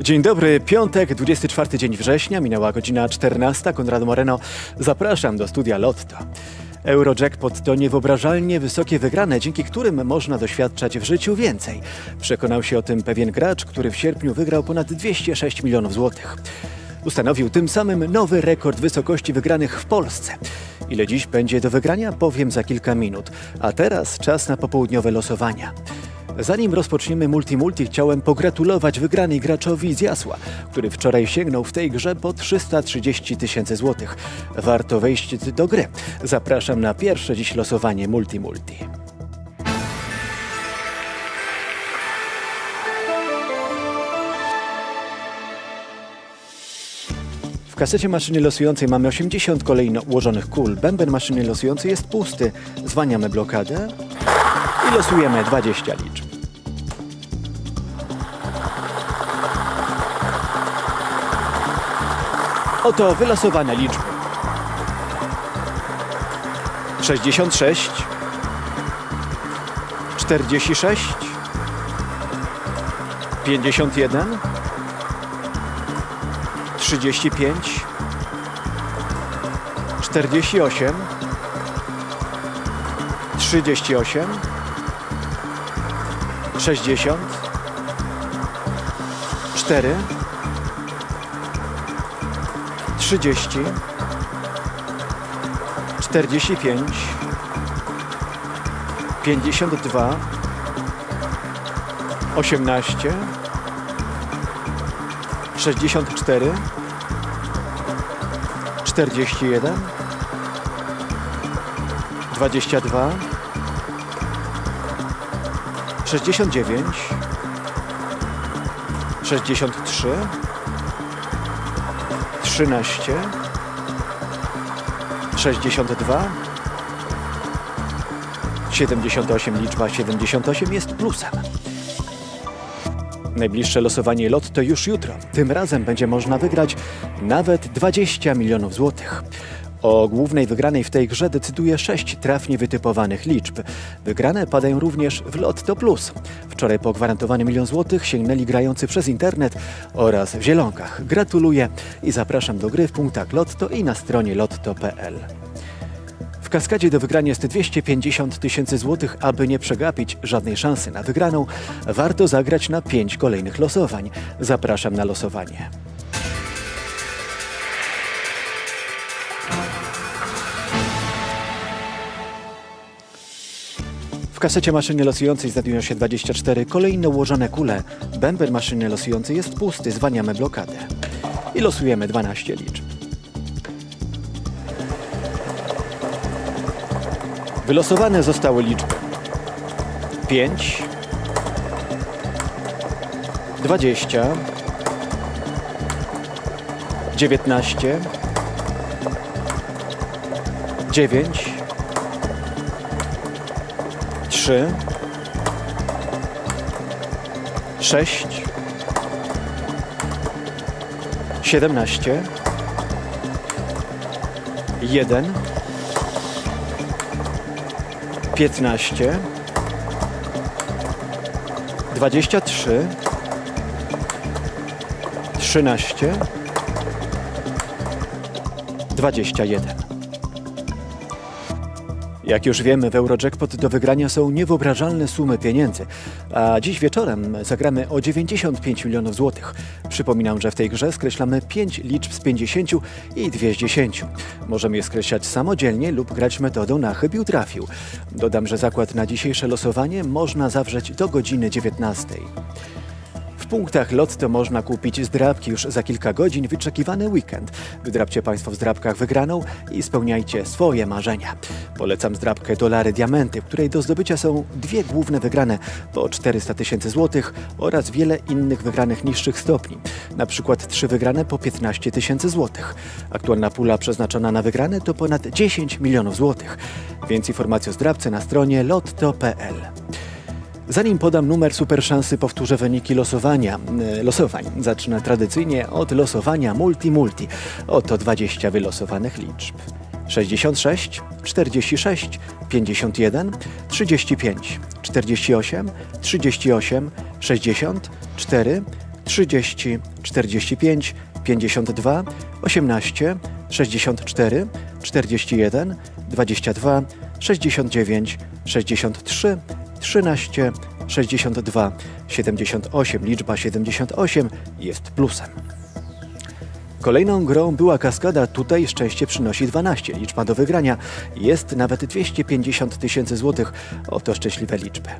Dzień dobry, piątek, 24 dzień września, minęła godzina 14. Konrad Moreno, zapraszam do studia Lotto. Eurojackpot to niewyobrażalnie wysokie wygrane, dzięki którym można doświadczać w życiu więcej. Przekonał się o tym pewien gracz, który w sierpniu wygrał ponad 206 milionów złotych. Ustanowił tym samym nowy rekord wysokości wygranych w Polsce. Ile dziś będzie do wygrania, powiem za kilka minut. A teraz czas na popołudniowe losowania. Zanim rozpoczniemy Multimulti, chciałem pogratulować wygranej graczowi z Jasła, który wczoraj sięgnął w tej grze po 330 tysięcy złotych. Warto wejść do gry. Zapraszam na pierwsze dziś losowanie Multimulti. W kasecie maszyny losującej mamy 80 kolejno ułożonych kul. Bęben maszyny losującej jest pusty. Zwaniamy blokadę i losujemy 20 liczb. Oto wylosowane liczby. 66 46 51 35 48 38 60 4 30 45 52 18 64 41 22 69 63 13 62 78 liczba 78 jest plusem. Najbliższe losowanie Lotto już jutro. Tym razem będzie można wygrać nawet 20 milionów złotych. O głównej wygranej w tej grze decyduje sześć trafnie wytypowanych liczb. Wygrane padają również w Lotto Plus. Wczoraj po gwarantowany milion złotych sięgnęli grający przez internet oraz w Zielonkach. Gratuluję i zapraszam do gry w punktach Lotto i na stronie lotto.pl. W kaskadzie do wygrania jest 250 tysięcy złotych. Aby nie przegapić żadnej szansy na wygraną, warto zagrać na pięć kolejnych losowań. Zapraszam na losowanie. W kasecie maszyny losującej znajdują się 24 kolejne ułożone kule. Bęben maszyny losującej jest pusty, zwaniamy blokadę. I losujemy 12 liczb. Wylosowane zostały liczby 5, 20, 19, 9, 3, 6, 17, 1, 15, 23, 13, 21. Jak już wiemy, w Eurojackpot do wygrania są niewyobrażalne sumy pieniędzy, a dziś wieczorem zagramy o 95 milionów złotych. Przypominam, że w tej grze skreślamy 5 liczb z 50 i 2 z 10. Możemy je skreślać samodzielnie lub grać metodą na chybił trafił. Dodam, że zakład na dzisiejsze losowanie można zawrzeć do godziny 19. W punktach Lotto można kupić zdrabki już za kilka godzin, wyczekiwany weekend. Wydrabcie Państwo w zdrabkach wygraną i spełniajcie swoje marzenia. Polecam zdrabkę Dolary Diamenty, w której do zdobycia są dwie główne wygrane po 400 tysięcy złotych oraz wiele innych wygranych niższych stopni. Na przykład trzy wygrane po 15 tysięcy złotych. Aktualna pula przeznaczona na wygrane to ponad 10 milionów złotych. Więcej informacji o zdrabce na stronie lotto.pl. Zanim podam numer super szansy, powtórzę wyniki losowania. e, Losowań. Zacznę tradycyjnie od losowania multi-multi. Oto 20 wylosowanych liczb. 66, 46, 51, 35, 48, 38, 60, 4, 30, 45, 52, 18, 64, 41, 22, 69, 63, 13, 62, 78. Liczba 78 jest plusem. Kolejną grą była kaskada, tutaj szczęście przynosi 12. Liczba do wygrania jest nawet 250 tysięcy złotych. Oto szczęśliwe liczby.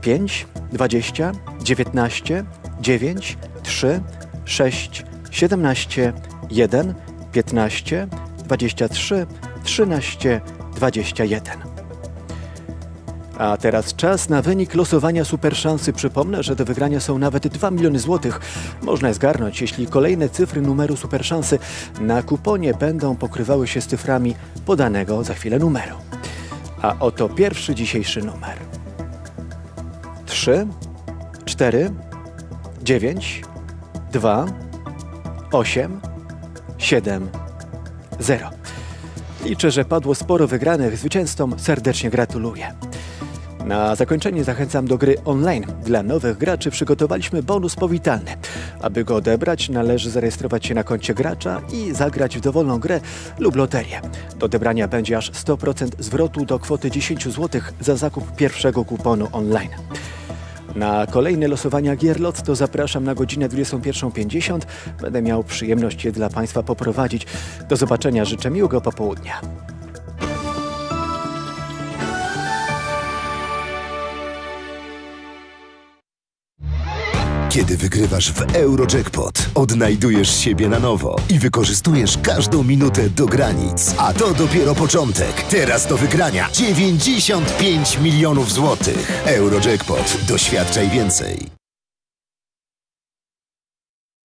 5, 20, 19, 9, 3, 6, 17, 1, 15, 23, 13, 21. A teraz czas na wynik losowania super szansy. Przypomnę, że do wygrania są nawet 2 miliony złotych. Można je zgarnąć, jeśli kolejne cyfry numeru super szansy na kuponie będą pokrywały się z cyframi podanego za chwilę numeru. A oto pierwszy dzisiejszy numer. 3, 4, 9, 2, 8, 7, 0. Liczę, że padło sporo wygranych. Zwycięzcom serdecznie gratuluję. Na zakończenie zachęcam do gry online. Dla nowych graczy przygotowaliśmy bonus powitalny. Aby go odebrać, należy zarejestrować się na koncie gracza i zagrać w dowolną grę lub loterię. Do odebrania będzie aż 100% zwrotu do kwoty 10 zł za zakup pierwszego kuponu online. Na kolejne losowania gier Lotto zapraszam na godzinę 21.50. Będę miał przyjemność je dla Państwa poprowadzić. Do zobaczenia, życzę miłego popołudnia. Kiedy wygrywasz w Eurojackpot, odnajdujesz siebie na nowo i wykorzystujesz każdą minutę do granic. A to dopiero początek. Teraz do wygrania 95 milionów złotych. Eurojackpot. Doświadczaj więcej.